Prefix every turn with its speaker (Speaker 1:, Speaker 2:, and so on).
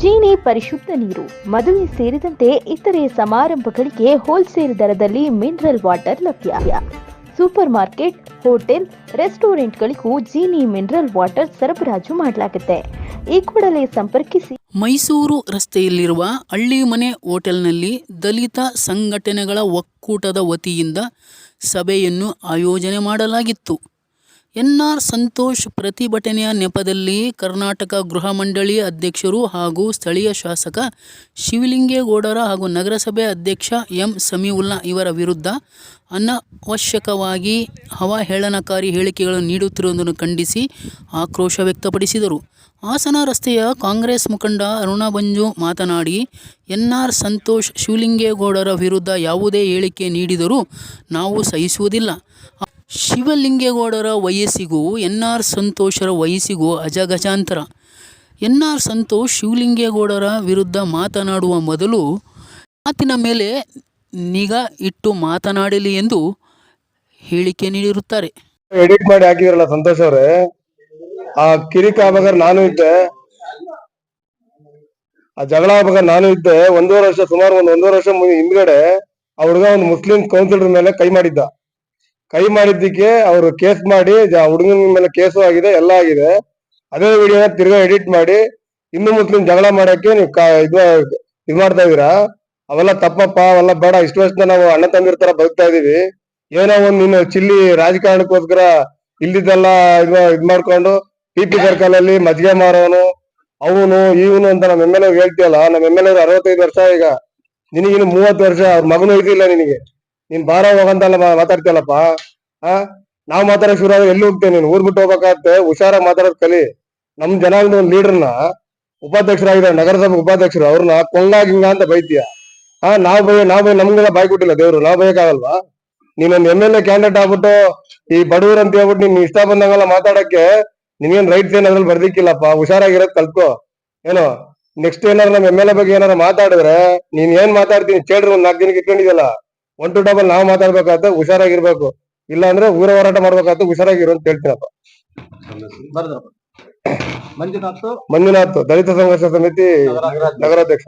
Speaker 1: ಜೀನಿ ಪರಿಶುದ್ಧ ನೀರು, ಮದುವೆ ಸೇರಿದಂತೆ ಇತರೆ ಸಮಾರಂಭಗಳಿಗೆ ಹೋಲ್ಸೇಲ್ ದರದಲ್ಲಿ ಮಿನರಲ್ ವಾಟರ್ ಲಭ್ಯ. ಸೂಪರ್ ಮಾರ್ಕೆಟ್ ಹೋಟೆಲ್ ರೆಸ್ಟೋರೆಂಟ್ಗಳಿಗೂ ಜೀನಿ ಮಿನರಲ್ ವಾಟರ್ ಸರಬರಾಜು ಮಾಡಲಾಗುತ್ತೆ. ಈ ಕೂಡಲೇ ಸಂಪರ್ಕಿಸಿ.
Speaker 2: ಮೈಸೂರು ರಸ್ತೆಯಲ್ಲಿರುವ ಹಳ್ಳಿಮನೆ ಹೋಟೆಲ್ನಲ್ಲಿ ದಲಿತ ಸಂಘಟನೆಗಳ ಒಕ್ಕೂಟದ ವತಿಯಿಂದ ಸಭೆಯನ್ನು ಆಯೋಜನೆ ಮಾಡಲಾಗಿತ್ತು. ಎನ್ಆರ್ ಸಂತೋಷ್ ಪ್ರತಿಭಟನೆಯ ನೆಪದಲ್ಲಿ ಕರ್ನಾಟಕ ಗೃಹ ಮಂಡಳಿ ಅಧ್ಯಕ್ಷರು ಹಾಗೂ ಸ್ಥಳೀಯ ಶಾಸಕ ಶಿವಲಿಂಗೇಗೌಡರ ಹಾಗೂ ನಗರಸಭೆ ಅಧ್ಯಕ್ಷ ಎಂ ಸಮೀವುಲ್ಲಾ ಇವರ ವಿರುದ್ಧ ಅನವಶ್ಯಕವಾಗಿ ಹವಾಹೇಳನಕಾರಿ ಹೇಳಿಕೆಗಳನ್ನು ನೀಡುತ್ತಿರುವುದನ್ನು ಖಂಡಿಸಿ ಆಕ್ರೋಶ ವ್ಯಕ್ತಪಡಿಸಿದರು. ಹಾಸನ ರಸ್ತೆಯ ಕಾಂಗ್ರೆಸ್ ಮುಖಂಡ ಅರುಣ ಬಂಜು ಮಾತನಾಡಿ, ಎನ್ಆರ್ ಸಂತೋಷ್ ಶಿವಲಿಂಗೇಗೌಡರ ವಿರುದ್ಧ ಯಾವುದೇ ಹೇಳಿಕೆ ನೀಡಿದರೂ ನಾವು ಸಹಿಸುವುದಿಲ್ಲ. ಶಿವಲಿಂಗೇಗೌಡರ ವಯಸ್ಸಿಗೂ ಎನ್ ಆರ್ ಸಂತೋಷರ ವಯಸ್ಸಿಗೂ ಅಜಗಜಾಂತರ. ಎನ್ ಆರ್ ಸಂತೋಷ್ ಶಿವಲಿಂಗೇಗೌಡರ ವಿರುದ್ಧ ಮಾತನಾಡುವ ಮೊದಲು, ಮಾತಿನ ಮೇಲೆ ನಿಗಾ ಇಟ್ಟು ಮಾತನಾಡಲಿ ಎಂದು ಹೇಳಿಕೆ ನೀಡಿರುತ್ತಾರೆ.
Speaker 3: ಎಡಿಟ್ ಮಾಡಿ ಹಾಕಿದ್ರಲ್ಲ ಸಂತೋಷ್ ಅವರೇ, ಆ ಕಿರಿಕ ಆಗ್ಬೇಕಾದ್ರೆ ನಾನು ಇದ್ದೆ, ಆ ಜಗಳ ಆಗ್ಬೇಕಾದ್ರೆ ನಾನು ಇದ್ದೆ, ಒಂದೂವರೆ ವರ್ಷ, ಸುಮಾರು ಒಂದ್ ಒಂದೂವರೆ ವರ್ಷ ಹಿಂದ್ಗಡೆ ಹುಡುಗ ಒಂದು ಮುಸ್ಲಿಂ ಕೌನ್ಸಿಲರ್ ಮೇಲೆ ಕೈ ಮಾಡಿದ್ದ. ಕೈ ಮಾಡಿದ್ದಕ್ಕೆ ಅವರು ಕೇಸ್ ಮಾಡಿ ಹುಡುಗನ ಮೇಲೆ ಕೇಸು ಆಗಿದೆ, ಎಲ್ಲ ಆಗಿದೆ. ಅದೇ ವಿಡಿಯೋನ ತಿರ್ಗಾ ಎಡಿಟ್ ಮಾಡಿ, ಹಿಂದೂ ಮುಸ್ಲಿಂ ಜಗಳ ಮಾಡಕ್ಕೆ ನೀವು ಇದ್ ಮಾಡ್ತಾ ಇದೀರಾ ಅವೆಲ್ಲ ತಪ್ಪಪ್ಪ, ಅವೆಲ್ಲ ಬೇಡ. ಇಷ್ಟು ವರ್ಷದಿಂದ ನಾವು ಅಣ್ಣ ತಂದಿರ್ ತರ ಬದುಕ್ತಾ ಇದೀವಿ. ಏನೋ ಒಂದ್ ನೀನು ಚಿಲ್ಲಿ ರಾಜಕಾರಣಕ್ಕೋಸ್ಕರ ಇಲ್ಲಿದ್ದೆಲ್ಲ ಇದು ಇದ್ ಮಾಡ್ಕೊಂಡು ಪಿ ಪಿ ಸರ್ಕಲ್ ಅಲ್ಲಿ ಮಜ್ಗೆ ಮಾರೋನು, ಅವನು, ಇವನು ಅಂತ ನಮ್ಮ ಎಂ ಎಲ್ ಹೇಳ್ತೀಯಲ್ಲ ನಮ್ಮ ಎಂ ಎಲ್ ಅರವತ್ತೈದು ವರ್ಷ ಈಗ, ನಿನಗಿನ್ನು ಮೂವತ್ತು ವರ್ಷ, ಅವ್ರ ಮಗನೂ ಇದಿಲ್ಲ ನಿನಗೆ. ನೀನ್ ಬಾರ ಹೋಗಂತಲ್ಲ ಮಾತಾಡ್ತೀಯಲ್ಲಪ್ಪ? ಆ? ನಾವ್ ಮಾತಾಡೋ ಶುರು ಆದ್ರೆ ಎಲ್ಲಿ ಹೋಗ್ತೇನೆ ನೀನ್? ಊರ್ ಬಿಟ್ಟು ಹೋಗ್ಬೇಕಾಗತ್ತೆ. ಹುಷಾರಾಗಿ ಮಾತಾಡೋದ್ ಕಲಿ. ನಮ್ ಜನಾಂಗದ ಒಂದ್ ಲೀಡರ್ನ ಉಪಾಧ್ಯಕ್ಷರಾಗಿದ್ದಾರೆ ನಗರಸಭೆ ಉಪಾಧ್ಯಕ್ಷರು ಅವ್ರನ್ನ ಕೊಂಗಾಗ ಹಿಂಗ ಅಂತ ಬೈತೀಯ. ಹಾ ನಾವ್ ಬೈ ನಾವ್ ಬೈ, ನಮ್ಗೆಲ್ಲ ಬಾಯ್ ಕೊಟ್ಟಿಲ್ಲ ದೇವ್ರು. ನಾವ್ ಬೈಯಕ್ಕಾಗಲ್ವಾ? ನೀನೊಂದ್ ಎಂ ಎಲ್ ಎ ಕ್ಯಾಂಡಿಡೇಟ್ ಆಗ್ಬಿಟ್ಟು ಈ ಬಡವರ್ ಅಂತ ಹೇಳ್ಬಿಟ್ಟು ನೀನ್ ಇಷ್ಟ ಬಂದಂಗೆಲ್ಲ ಮಾತಾಡಕ್ಕೆ ನಿನ್ಗೇನ್ ರೈಟ್ಸ್ ಏನ್ ಅದ್ರಲ್ಲಿ ಬರ್ದಿಕ್ಕಿಲ್ಲಪ್ಪ? ಹುಷಾರಾಗಿರೋದ್ ಕಲ್ತ್ಕೋ. ಏನೋ ನೆಕ್ಸ್ಟ್ ಏನಾದ್ರು ನಮ್ ಎಂ ಎಲ್ ಎ ಬಗ್ಗೆ ಏನಾರ ಮಾತಾಡಿದ್ರೆ ನೀನ್ ಏನ್ ಮಾತಾಡ್ತೀನಿ? ಚೇಳ್ರಿ ಒಂದ್ ನಾಲ್ಕು ದಿನಕ್ಕೆ ಇಟ್ಕೊಂಡಿದ್ಯಲ್ಲ. ಒನ್ ಟು ಡಬಲ್ ನಾವು ಮಾತಾಡ್ಬೇಕಾದ್ರೆ ಹುಷಾರಾಗಿರ್ಬೇಕು. ಇಲ್ಲ ಅಂದ್ರೆ ಊರ ಹೋರಾಟ ಮಾಡ್ಬೇಕಾಗತ್ತೆ ಹುಷಾರಾಗಿರು ಅಂತ ಹೇಳ್ತೀನಪ್ಪ.
Speaker 4: ಮಂಜುನಾಥ್.
Speaker 3: ಮಂಜುನಾಥ್ ದಲಿತ ಸಂಘರ್ಷ ಸಮಿತಿ ನಗರಾಧ್ಯಕ್ಷ.